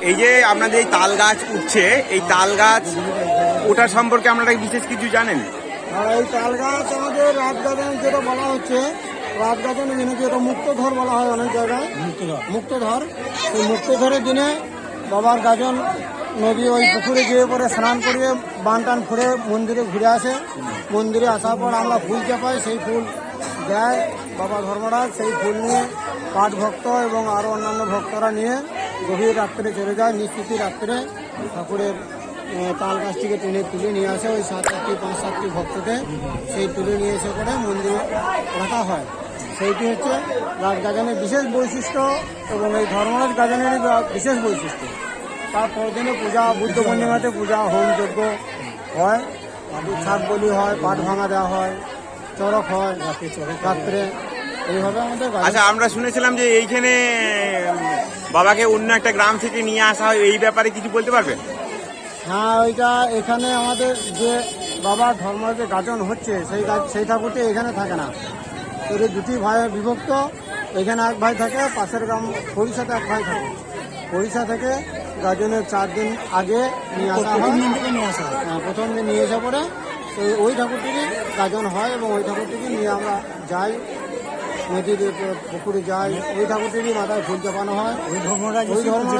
এই যে আপনাদের এই তাল গাছ উঠছে এই তাল গাছ ওটার সম্পর্কে আপনারা বিশেষ কিছু জানেন? আর এই তাল গাছ আমাদের রাত গাজন যেটা বলা হচ্ছে রাত গাজনের দিনে যেটা মুক্তধর বলা হয় অনেক জায়গায়। মুক্তধর। সেই মুক্তধরের দিনে বাবার গাজন নদী ওই পুকুরে গিয়ে পরে স্নান করিয়ে বান টান ফুড়ে মন্দিরে ঘুরে আসে। মন্দিরে আসার পর আমরা ফুল চাপাই সেই ফুল দেয় বাবা ধর্মরাজ সেই ফুল নিয়ে পাঠ ভক্ত এবং আরও অন্যান্য ভক্তরা নিয়ে গভীর রাত্রে চলে যায় নিশ্চিতি রাত্রে ঠাকুরের তাল গাছ থেকে টেনে তুলে নিয়ে আসে ওই সাত আটটি পাঁচ সাতটি ভক্তকে। সেই তুলে নিয়ে এসে করে মন্দিরে রাখা হয়। সেইটি হচ্ছে রাজ গাজানের বিশেষ বৈশিষ্ট্য এবং এই ধর্মরাজ গাজানের বিশেষ বৈশিষ্ট্য। তারপর দিনে পূজা বুদ্ধ পূর্ণিমাতে পূজা হোম যজ্ঞ হয়। ছাদ বলি হয় পাট ভাঙা দেওয়া হয় চড়ক হয়। রাত্রে গাজন আচ্ছা আমরা শুনেছিলাম যে এইখানে বাবাকে অন্য একটা গ্রাম থেকে নিয়ে আসা হয় এই ব্যাপারে কিছু বলতে পারবে হ্যাঁ ওইটা এখানে আমাদের যে বাবা ধর্ম যে গাজন হচ্ছে সেই সেই ঠাকুরটি এখানে থাকে না। এর দুটি ভাই বিভক্ত এখানে এক ভাই থাকে পাশের গ্রাম সরিষাতে এক ভাই থাকে। সরিষা থেকে গাজনের চার দিন আগে নিয়ে আসা হয়। নিয়ে হ্যাঁ, প্রথম দিন নিয়ে এসে পরে ওই ঠাকুরটিরই গাজন হয় এবং ওই ঠাকুরটিকে নিয়ে আমরা যাই। নদীর পুকুরে যায়। ওই ঠাকুরটিরই মাথায় ফুল চাপানো হয়। ওই ধর্মরাজ ওই ধর্মরাজ